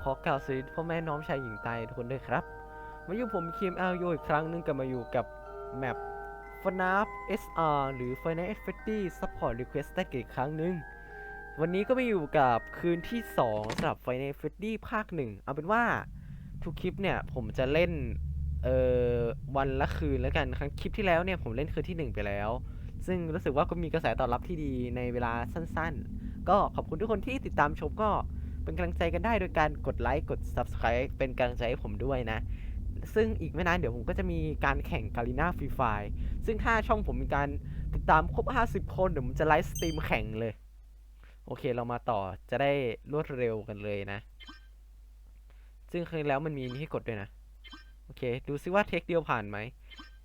อ่าผมขอกล่าวสวัสดีพ่อแม่น้องชายหญิงตายทุกคนด้วยครับ มาอยู่ผมคีมเอลโยอีกครั้งหนึงกับมาอยู่กับแมป FNAF SR หรือ Final Fantasy Support Request ได้อีกครั้งหนึ่งวันนี้ก็มาอยู่กับคืนที่ 2สำหรับ Final Fantasy ภาคหนึ่งเอาเป็นว่าทุกคลิปเนี่ยผมจะเล่นเอ่อวันละคืนแล้วกันครั้งคลิปที่แล้วเนี่ยผมเล่นคืนที่ 1 ไปแล้ว ซึ่งรู้สึกว่าก็มีกระแสตอบรับที่ดีในเวลาสั้นๆ ก็ขอบคุณทุกคนที่ติดตามชมก็ เป็นกำลังใจกันได้โดยการกดไลค์กด Subscribe เป็นกำลังใจให้ผมด้วยนะ ซึ่งอีกไม่นานเดี๋ยวผมก็จะมีการแข่งกาลิน่าฟรีไฟซึ่งถ้าช่องผมมีการติดตามครบ 50 คนเดี๋ยวผมจะไลฟ์สตรีมแข่งเลย โอเคเรามาต่อจะได้รวดเร็วกันเลยนะ ซึ่งครั้งที่แล้วมันมีนี่ให้กดด้วยนะ โอเค ดูซิว่าเทคเดียวผ่านไหม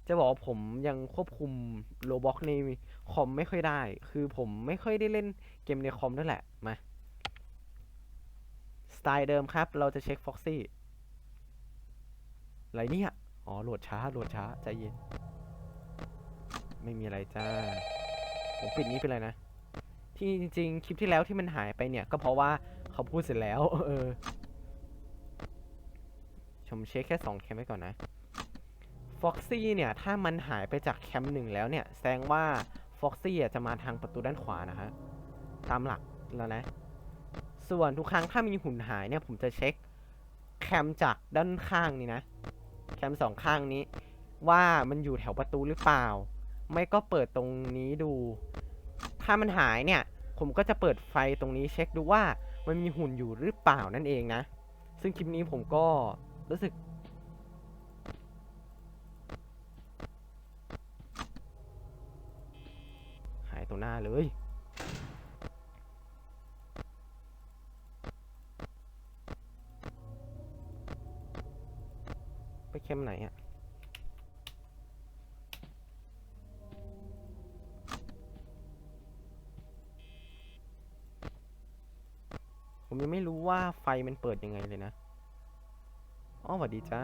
จะบอกว่าผมยังควบคุมโลบ็อกในคอมไม่ค่อยได้ คือผมไม่ค่อยได้เล่นเกมในคอมนั่นแหละ มา ไตล์เดิมครับ เราจะเช็คฟ็อกซี่อะไรเนี่ย อ๋อ โหลดช้า โหลดช้า ใจเย็น ไม่มีอะไรจ้า ผมปิดนี้ไปเลยนะ ที่จริงๆ คลิปที่แล้วที่มันหายไปเนี่ย ก็เพราะว่าเขาพูดเสร็จแล้ว เออผมเช็คแค่สองแคมป์ไว้ก่อนนะฟ็อกซี่เนี่ย ถ้ามันหายไปจากแคมป์หนึ่งแล้วเนี่ย แสดงว่าฟ็อกซี่จะมาทางประตูด้านขวานะฮะ ตามหลักแล้วนะ ส่วนทุกครั้งถ้ามีหุ่นหายเนี่ยผมจะเช็คแคมจากด้านข้างนี่นะ แคมสองข้างนี้ ว่ามันอยู่แถวประตูหรือเปล่า ไม่ก็เปิดตรงนี้ดู ถ้ามันหายเนี่ย ผมก็จะเปิดไฟตรงนี้เช็คดูว่ามันมีหุ่นอยู่หรือเปล่านั่นเองนะ ซึ่งคลิปนี้ผมก็รู้สึก หายตรงหน้าเลย เข้มไหนอะผมยังไม่รู้ว่าไฟมันเปิดยังไงเลยนะ อ๋อสวัสดีจ้า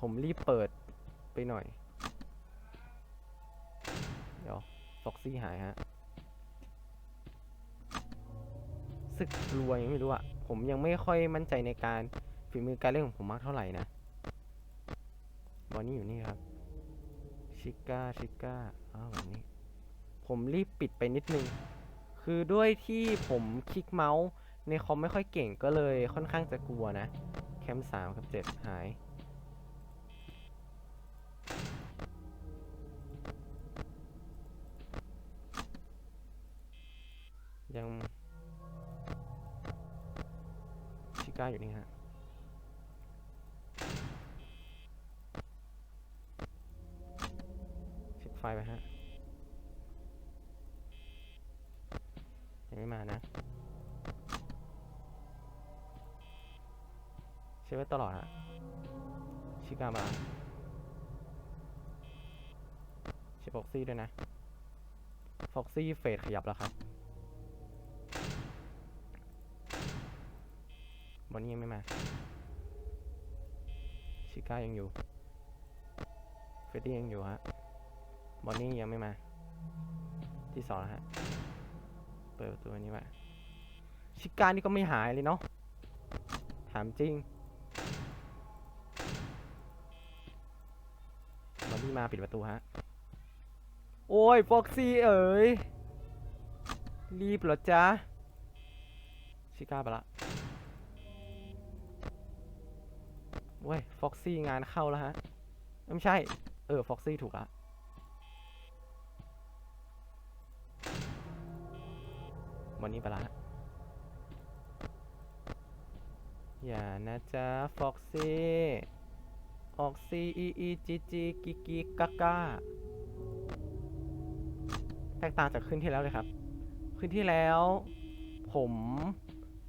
ผมรีบเปิดไปหน่อย เดี๋ยวฟ็อกซี่หายฮะ สึกรวยไม่รู้อะผมยังไม่ค่อยมั่นใจในการ ฝีมือการเล่นของผมมากเท่าไหร่นะ บอลนี่อยู่นี่ครับ ชิก้า ชิก้า อ้าวแบบนี้ ผมรีบปิดไปนิดนึง คือด้วยที่ผมคลิกเมาส์ในคอมไม่ค่อยเก่งก็เลยค่อนข้างจะกลัวนะ แคมสามกับเจ็ดหาย ยัง ชิก้าอยู่นี่ฮะ เช็ค ไฟไปฮะยังไม่มานะเช็คไว้ตลอดฮะชิก้ามาเช็คฟ็อกซี่ด้วยนะฟ็อกซี่เฟดขยับแล้วครับบอนนี่ยังไม่มาชิก้ายังอยู่เฟดดี้ยังอยู่ฮะ บอนนี่ยังไม่มา ที่สองฮะ เปิดประตูนนี้ไว้ชิก้านี่ก็ไม่หายเลยเนาะ ถามจริงบอนนี่มาปิดประตูฮะ โอ้ยฟ็อกซี่เอ๋ย รีบเหรอจ๊ะ ชิก้าไปละเว้ยฟ็อกซี่งานเข้าแล้วฮะ ไม่ใช่ เออฟ็อกซี่ถูกละ วันนี้ไปละอย่านะจ๊ะฟ็อกซี่ออกซีอีอีจีจีกิกิกากาแตกต่างจากขึ้นที่แล้วเลยครับ ขึ้นที่แล้ว ผม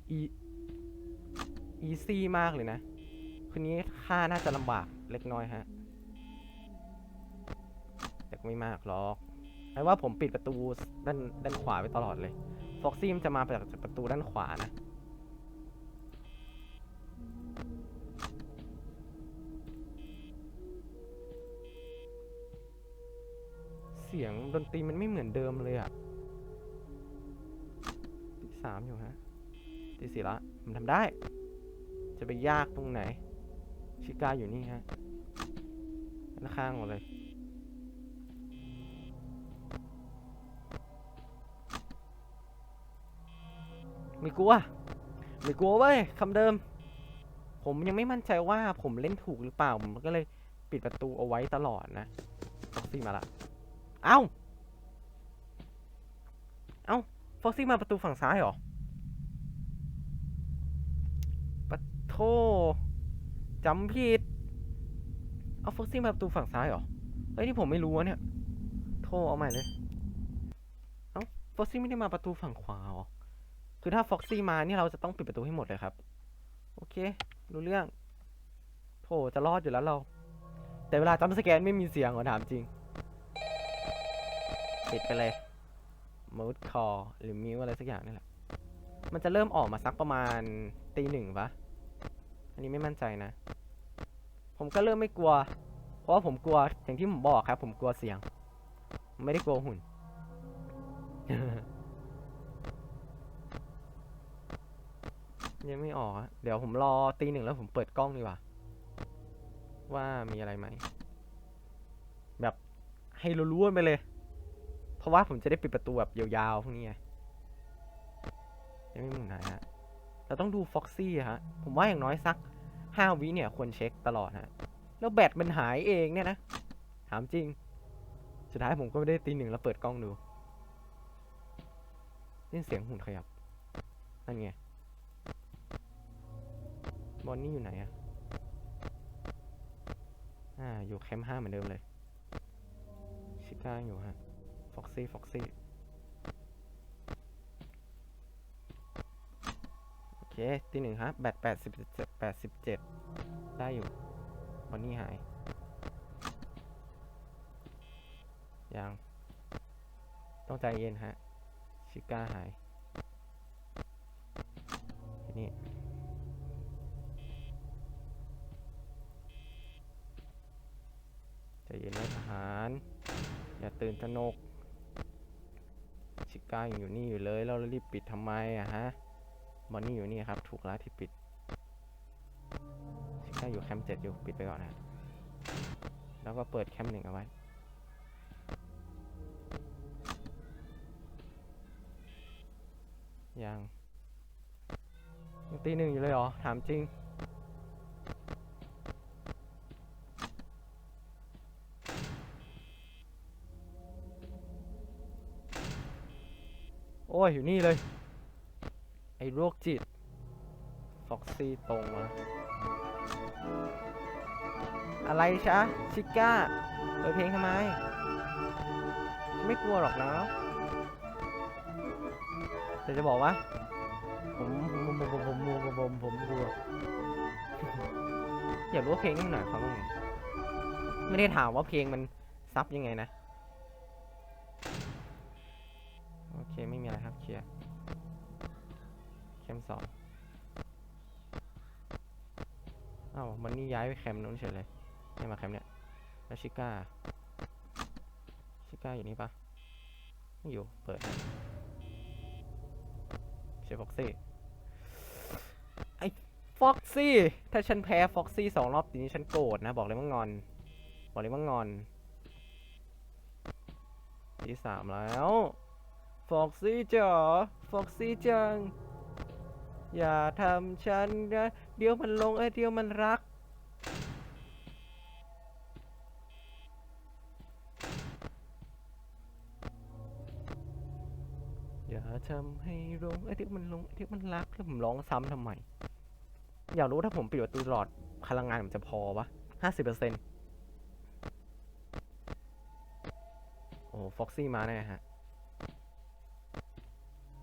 อีอีซี่มากเลยนะ คืนนี้ค่าน่าจะลำบากเล็กน้อยฮะแต่ก็ไม่มากหรอกไอ้ว่าผมปิดประตูด้านด้านขวาไว้ตลอดเลย ฟ็อกซี่มันจะมาจากประตูด้านขวานะ เสียงดนตรีมันไม่เหมือนเดิมเลยอะปิดสามอยู่ฮะตีสี่ละผมทำได้ จะไปยากตรงไหน ชิก้าอยู่นี่ฮะด้าข้างหมดเลย ไม่กลัวไม่กลัวเว้ยคำเดิม ผมยังไม่มั่นใจว่าผมเล่นถูกหรือเปล่า ผมก็เลยปิดประตูเอาไว้ตลอดนะฟ็อกซี่มาละ เอ้า เอ้าฟ็อกซี่มาประตูฝั่งซ้ายเหรอปะโทจำผิด เอาฟ็อกซี่มาประตูฝั่งซ้ายเหรอ เฮ้ยนี่ผมไม่รู้เนี่ย โทเอาใหม่เลย เอ้าฟ็อกซี่ไม่ได้มาประตูฝั่งขวาเหรอ คือถ้าฟ็อกซี่มานี่เราจะต้องปิดประตูให้หมดเลยครับ โอเค รู้เรื่องโถจะรอดอยู่แล้วเรา แต่เวลาจำสแกนไม่มีเสียงเหรอถามจริง ปิดไปเลยมูดคอหรือมิวอะไรสักอย่างนี่แหละ มันจะเริ่มออกมาสักประมาณตีหนึ่งปะอันนี้ไม่มั่นใจนะ ผมก็เริ่มไม่กลัว เพราะว่าผมกลัวอย่างที่ผมบอกครับ ผมกลัวเสียง ไม่ได้กลัวหุ่น ยังไม่ออกอะเดี๋ยวผมรอตีหนึ่งแล้วผมเปิดกล้องดีกว่า ว่ามีอะไรไหม แบบให้รู้ๆไปเลย เพราะว่าผมจะได้ปิดประตูแบบยาวๆพวกนี้ไงยังไม่หมุนนฮะเราต้องดูฟ็อกซี่ฮะ ผมว่าอย่างน้อยสักห้าวิเนี่ยควรเช็คตลอดฮะ แล้วแบตมันหายเองเนี่ยนะ ถามจริง สุดท้ายผมก็ไม่ได้ตีหนึ่งแล้วเปิดกล้องดูนี่เสียงหุ่นขยับ นั่นไง บอนนี่อยู่ไหนอะอ่า อยู่แคมป์ห้าเหมือนเดิมเลย ชิก้าอยู่ฮะ ฟ็อกซี่ ฟ็อกซี่ โอเค ตีหนึ่งฮะ แบตแปดสิบเจ็ดแปดสิบเจ็ดได้อยู่บอนนี่หาย ยัง ต้องใจเย็นฮะ ชิก้าหาย ทีนี้ ใจเย็นไว้ทหาร อย่าตื่นตระหนก ชิก้ายังอยู่นี่อยู่เลยเรารีบปิดทำไมอะฮะบอนนี่อยู่นี่ครับ ถูกแล้วที่ปิดชิก้าอยู่แคมป์เจ็ดอยู่ปิดไปก่อนนะแล้วก็เปิดแคมป์หนึ่งเอาไว้ยังยังตีหนึ่งอยู่เลยเหรอ ถามจริง อ้ย อยู่นี่เลย ไอ้โรคจิต ฟ็อกซี่ตรงมาอะไรชะชิก้าเปิดเพลงทำไมไม่กลัวหรอกนะแต่จะบอกว่าผมผมผมผมผมผมผมผมผมกลัวอยากรู้เพลงนี่มันหมายความว่าไงไม่ได้ถามว่าเพลงมันซับยังไงนะ รครับ เคลียร์ แคมสองอ้าวมันนี่ย้ายไปแคมนู้นเฉยเลยไม่มาแคมเนี่ย แล้วชิก้า ชิก้าอยู่นี่ปะไม่อยู่ เปิดเชฟฟ็อกซี่ไอ้ฟ็อกซี่ ถ้าฉันแพ้ฟ็อกซี่สองรอบทีนี้ฉันโกรธนะ บอกเลยว่างอน บอกเลยว่างอนที่สามแล้ว ฟ็อกซี่จ๋าฟ็อกซี่จัง อย่าทำฉันนะ เดี๋ยวมันลงเอ้เดี๋ยวมันรัก อย่าทำให้ลงเอ้เดี๋ยวมันลงไอเดี๋ยวมันรักแล้วผมร้องซ้ำทำไม อยากรู้ถ้าผมปิดประตูตลอดพลังงานมันจะพอปะห้าสิบเปอร์เซ็นต์โอ้ฟ็อกซี่มาแน่ฮะ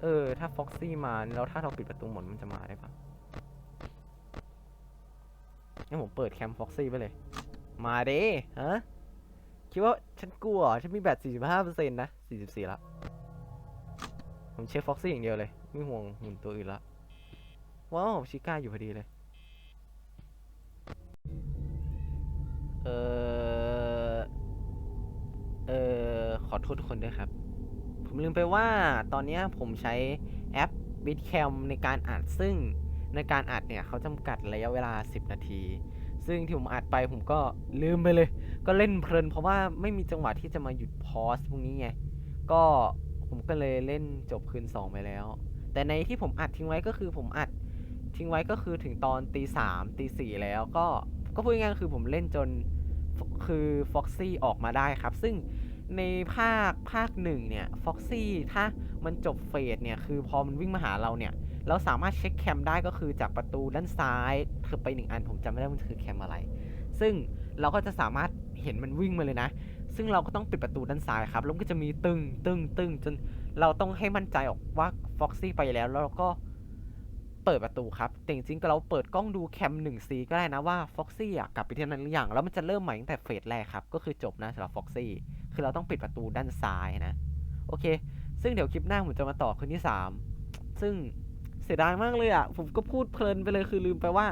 ออ ถ้าฟ็อกซี่มาแล้วถ้าเราปิดประตูหมดมันจะมาได้ปะงั้นผมเปิดแคมฟ็อกซี่ไปเลย มาเด้ฮะ คิดว่าฉันกลัว ฉันมีแบต 45%นะ 44 ละ ผมเช็คฟ็อกซี่อย่างเดียวเลย ไม่ห่วงหุ่นตัวอื่นละ ว้าว ชิก้าอยู่พอดีเลย เออ เออ ขอโทษทุกคนด้วยครับ ผมลืมไปว่าตอนนี้ผมใช้แอปบิทแคมในการอัดซึ่งในการอัดเนี่ยเขาจำกัดระยะเวลา 10 นาที ซึ่งที่ผมอัดไปผมก็ลืมไปเลย ก็เล่นเพลิน เพราะว่าไม่มีจังหวะที่จะมาหยุดพอสพวกนี้ไง ก็ผมก็เลยเล่นจบคืน 2 ไปแล้ว แต่ในที่ผมอัดทิ้งไว้ก็คือผมอัดทิ้งไว้ก็คือถึงตอนตีสามตีสี่แล้วก็ก็พูดง่ายๆคือผมเล่นจนคือ Foxy ออกมาได้ครับ ซึ่ง ในภาคภาคหนึ่งเนี่ย Foxy ถ้ามันจบเฟสเนี่ยคือพอมันวิ่งมาหาเราเนี่ย เราสามารถเช็คแคมได้ก็คือจากประตูด้านซ้ายคือไปหนึ่งอันผมจำไม่ได้มันคือแคมอะไร ซึ่งเราก็จะสามารถเห็นมันวิ่งมาเลยนะ ซึ่งเราก็ต้องปิดประตูด้านซ้ายครับแล้วก็จะมีตึงตึงตึงจนเราต้องให้มั่นใจออกว่า Foxy ไปแล้วแล้วเราก็เปิดประตูครับแต่จริงๆก็เราเปิดกล้องดูแคม 1C ก็ได้นะว่า Foxy อะกลับไปที่นั่นหรือยังแล้วมันจะเริ่มใหม่ตั้งแต่เฟสแรกครับก็คือจบนะสำหรับ Foxy คือเราต้องปิดประตูด้านซ้ายนะ โอเค ซึ่งเดี๋ยวคลิปหน้าผมจะมาต่อคืนที่ 3 ซึ่งเสียดายมากเลยอะ ผมก็พูดเพลินไปเลยคือลืมไปว่า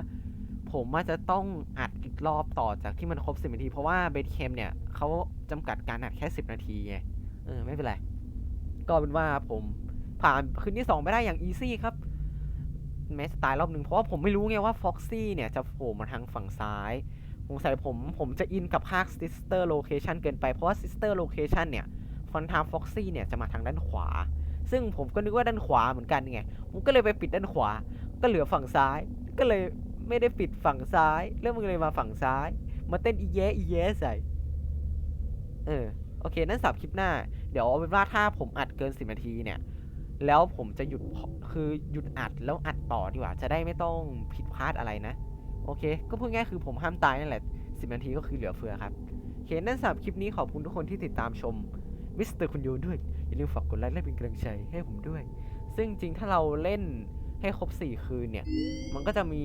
ผมอาจจะต้องอัดอีกรอบต่อจากที่มันครบ 10 นาที เพราะว่าเบสเคมเนี่ยเขาจำกัดการอัดแค่ 10 นาทีไงเออไม่เป็นไรก็เป็นว่าผมผ่านคืนที่ 2 ไปได้อย่างอีซี่ครับแม้จะตายรอบหนึ่งเพราะว่าผมไม่รู้ไงว่า Foxy เนี่ยจะโผล่มาทางฝั่งซ้าย สงสัยผมผมจะอินกับภาค Sister Location เกินไปเพราะว่า Sister Location เนี่ยฟันทาง Foxy เนี่ยจะมาทางด้านขวา ซึ่งผมก็นึกว่าด้านขวาเหมือนกันไง ผมก็เลยไปปิดด้านขวา ก็เหลือฝั่งซ้าย ก็เลยไม่ได้ปิดฝั่งซ้าย แล้วมึงเลยมาฝั่งซ้าย มาเต้นอีแย่อีแย่ใส่ เออ โอเค นั่นสับคลิปหน้า เดี๋ยวเอาเป็นว่าถ้าผมอัดเกิน10นาทีเนี่ย แล้วผมจะหยุด คือหยุดอัดแล้วอัดต่อดีกว่า จะได้ไม่ต้องผิดพลาดอะไรนะ โอเค ก็พูดง่ายคือผมห้ามตายนั่นแหละ 10 นาทีก็คือเหลือเฟือครับโอเคนั่นสำหรับคลิปนี้ขอบคุณทุกคนที่ติดตามชมมิสเตอร์คุณโยด้วย อย่าลืมฝากกดไลค์และเป็นกำลังใจให้ผมด้วย ซึ่งจริงถ้าเราเล่นให้ครบ 4 คืนเนี่ย มันก็จะมี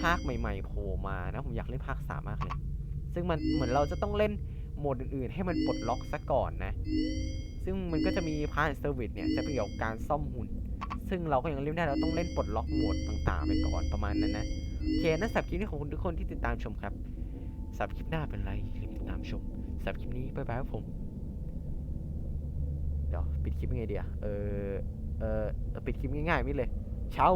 ภาคใหม่ๆโผล่มานะ ผมอยากเล่นภาคสามมากเลย ซึ่งมันเหมือนเราจะต้องเล่นโหมดอื่นๆ ให้มันปลดล็อกซะก่อนนะ ซึ่งมันก็จะมีพาร์ทเซอร์วิสเนี่ย จะเกี่ยวกับการซ่อมหุ่น ซึ่งเราก็ยังเล่นไม่ได้ เราต้องเล่นปลดล็อกโหมดต่างๆ ไปก่อนประมาณนั้นนะ โอเคนั่นสับคลิปนี้ของคุณทุกคนที่ติดตามชมครับ สับคลิปหน้าเป็นไรอย่ติดตามชม สับคลิปนี้บ๊ายบายครับผม เดี๋ยวปิดคลิปยังไงดีอะเออเออปิดคลิปง่ายๆมิดเลยเช้า